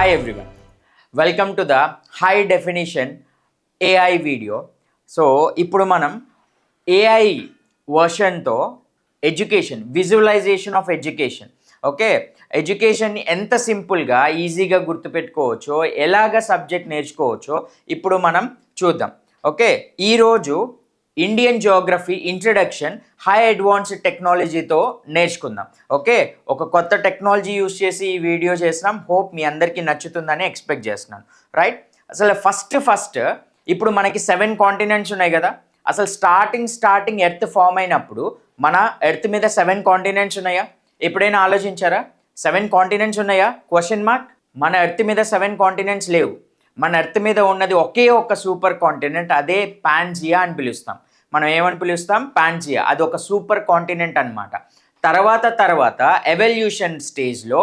Hi everyone welcome to the high definition AI video so ఇప్పుడు మనం AI వర్షన్తో education visualization of education okay ఎడ్యుకేషన్ని ఎంత సింపుల్గా ఈజీగా గుర్తుపెట్టుకోవచ్చో ఎలాగ సబ్జెక్ట్ నేర్చుకోవచ్చో ఇప్పుడు మనం చూద్దాం. ఓకే ఈరోజు Indian geography introduction high advanced టెక్నాలజీతో నేర్చుకుందాం. ఓకే ఒక కొత్త టెక్నాలజీ యూస్ చేసి ఈ వీడియో చేసినాం. హోప్ మీ అందరికీ నచ్చుతుందని ఎక్స్పెక్ట్ చేస్తున్నాను. రైట్ అసలు ఫస్ట్ ఫస్ట్ ఇప్పుడు మనకి సెవెన్ కాంటినెంట్స్ ఉన్నాయి కదా? అసలు స్టార్టింగ్ స్టార్టింగ్ ఎర్త్ ఫామ్ అయినప్పుడు మన ఎర్త్ మీద సెవెన్ కాంటినెంట్స్ ఉన్నాయా? ఎప్పుడైనా ఆలోచించారా? సెవెన్ కాంటినెంట్స్ ఉన్నాయా? క్వశ్చన్ మార్క్ మన ఎర్త్ మీద సెవెన్ కాంటినెంట్స్ లేవు. మన ఎర్త్ మీద ఉన్నది ఒకే ఒక్క సూపర్ కాంటినెంట్ అదే పాన్జియా అని పిలుస్తాం. మనం ఏమని పిలుస్తాం? పాన్జియా అది ఒక సూపర్ కాంటినెంట్ అనమాట తర్వాత తర్వాత ఎవల్యూషన్ స్టేజ్లో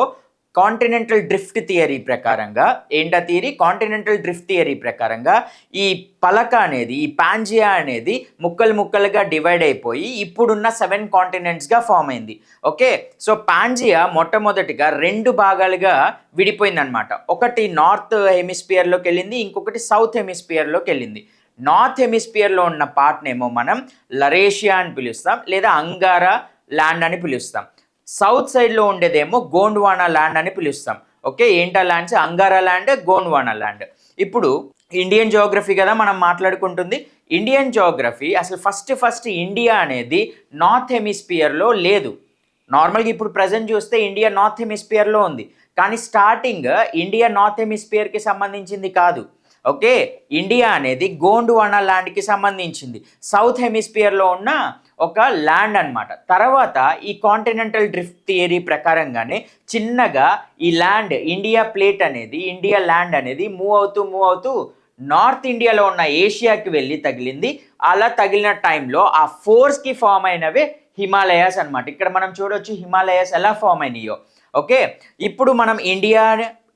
కాంటినెంటల్ డ్రిఫ్ట్ థియరీ ప్రకారంగా ఏంటా థియరీ కాంటినెంటల్ డ్రిఫ్ట్ థియరీ ప్రకారంగా ఈ పలక అనేది ఈ పాంజియా అనేది ముక్కలు ముక్కలుగా డివైడ్ అయిపోయి ఇప్పుడున్న సెవెన్ కాంటినెంట్స్గా ఫామ్ అయింది. ఓకే సో పాంజియా మొట్టమొదటిగా రెండు భాగాలుగా విడిపోయిందనమాట ఒకటి నార్త్ హెమిస్పియర్లోకి వెళ్ళింది ఇంకొకటి సౌత్ హెమిస్పియర్లోకి వెళ్ళింది. నార్త్ హెమిస్పియర్లో ఉన్న పార్ట్నేమో మనం లరేషియా అని పిలుస్తాం లేదా అంగారా ల్యాండ్ అని పిలుస్తాం. సౌత్ సైడ్లో ఉండేదేమో గోండ్వానా ల్యాండ్ అని పిలుస్తాం. ఓకే ఏంటా lands? Angara land Gondwana land. ఇప్పుడు ఇండియన్ జోగ్రఫీ కదా మనం మాట్లాడుకుంటుంది. ఇండియన్ జోగ్రఫీ అసలు ఫస్ట్ ఫస్ట్ ఇండియా అనేది నార్త్ హెమిస్పియర్లో లేదు. నార్మల్గా ఇప్పుడు ప్రజెంట్ చూస్తే ఇండియా నార్త్ హెమిస్పియర్లో ఉంది. కానీ స్టార్టింగ్ ఇండియా నార్త్ హెమిస్పియర్కి సంబంధించింది కాదు. ఓకే? ఇండియా అనేది గోండువానా ల్యాండ్కి సంబంధించింది. సౌత్ హెమిస్పియర్లో ఉన్న ఒక ల్యాండ్ అన్నమాట. తర్వాత ఈ కాంటినెంటల్ డ్రిఫ్ట్ థియరీ ప్రకారంగానే చిన్నగా ఈ ల్యాండ్ ఇండియా ప్లేట్ అనేది ఇండియా ల్యాండ్ అనేది మూవ్ అవుతూ మూవ్ అవుతూ నార్త్ ఇండియాలో ఉన్న ఏషియాకి వెళ్ళి తగిలింది. అలా తగిలిన టైంలో ఆ ఫోర్స్కి ఫామ్ అయినవే హిమాలయాస్ అనమాట ఇక్కడ మనం చూడవచ్చు హిమాలయాస్ ఎలా ఫామ్ అయినాయో. ఓకే? ఇప్పుడు మనం ఇండియా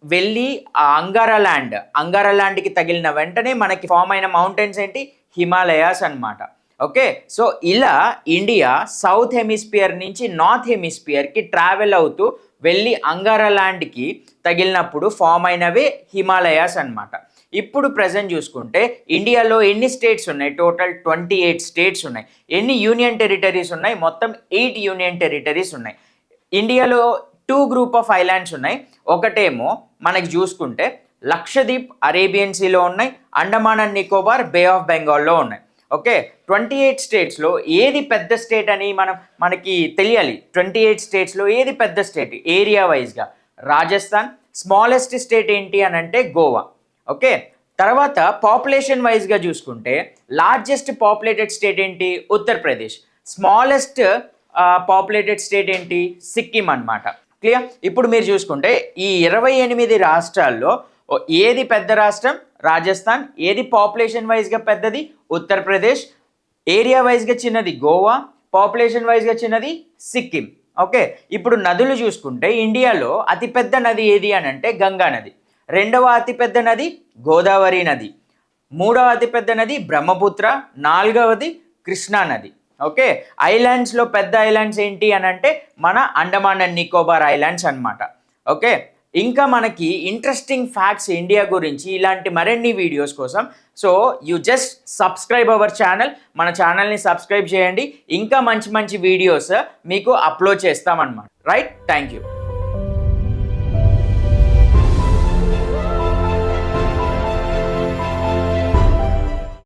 వెళ్ళి ఆ అంగారా ల్యాండ్ అంగారా ల్యాండ్కి తగిలిన వెంటనే మనకి ఫామ్ అయిన మౌంటైన్స్ ఏంటి? హిమాలయాస్ అన్నమాట. ఓకే? సో ఇలా ఇండియా సౌత్ హెమిస్పియర్ నుంచి నార్త్ హెమిస్పియర్కి ట్రావెల్ అవుతూ వెళ్ళి అంగారా ల్యాండ్కి తగిలినప్పుడు ఫామ్ అయినవే హిమాలయాస్ అనమాట ఇప్పుడు ప్రజెంట్ చూసుకుంటే ఇండియాలో ఎన్ని స్టేట్స్ ఉన్నాయి? టోటల్ ట్వంటీ ఎయిట్ స్టేట్స్ ఉన్నాయి. ఎన్ని యూనియన్ టెరిటరీస్ ఉన్నాయి? మొత్తం ఎయిట్ యూనియన్ టెరిటరీస్ ఉన్నాయి. ఇండియాలో టూ గ్రూప్ ఆఫ్ ఐలాండ్స్ ఉన్నాయి. ఒకటేమో మనకి చూసుకుంటే లక్షద్వీప్ అరేబియన్ సీలో ఉన్నాయి Andaman and Nicobar bay of బెంగాల్లో ఉన్నాయి. ఓకే? ట్వంటీ ఎయిట్ స్టేట్స్లో ఏది పెద్ద స్టేట్ అని మనం మనకి తెలియాలి. ట్వంటీ ఎయిట్ స్టేట్స్లో ఏది పెద్ద స్టేట్ ఏరియా వైజ్గా రాజస్థాన్ స్మాలెస్ట్ స్టేట్ ఏంటి అని అంటే గోవా. ఓకే? తర్వాత పాపులేషన్ వైజ్గా చూసుకుంటే లార్జెస్ట్ పాపులేటెడ్ స్టేట్ ఏంటి? ఉత్తరప్రదేశ్. స్మాలెస్ట్ పాపులేటెడ్ స్టేట్ ఏంటి? సిక్కిం అన్నమాట. క్లియర్ ఇప్పుడు మీరు చూసుకుంటే ఈ ఇరవై ఎనిమిది రాష్ట్రాల్లో ఏది పెద్ద రాష్ట్రం? రాజస్థాన్. ఏది పాపులేషన్ వైజ్గా పెద్దది? ఉత్తరప్రదేశ్. ఏరియా వైజ్గా చిన్నది గోవా. పాపులేషన్ వైజ్గా చిన్నది సిక్కిం. ఓకే? ఇప్పుడు నదులు చూసుకుంటే ఇండియాలో అతిపెద్ద నది ఏది అని అంటే గంగా నది. రెండవ అతిపెద్ద నది గోదావరి నది. మూడవ అతిపెద్ద నది బ్రహ్మపుత్ర. నాలుగవది కృష్ణా నది. ఓకే? ఐలాండ్స్లో పెద్ద ఐలాండ్స్ ఏంటి అని అంటే మన అండమాన్ అండ్ నికోబార్ ఐలాండ్స్ అనమాట ఓకే? ఇంకా మనకి ఇంట్రెస్టింగ్ ఫ్యాక్ట్స్ ఇండియా గురించి ఇలాంటి మరిన్ని వీడియోస్ కోసం. So you just subscribe our channel మన ఛానల్ని సబ్స్క్రైబ్ చేయండి. ఇంకా మంచి మంచి వీడియోస్ మీకు అప్లోడ్ చేస్తామన్నమాట. Right thank you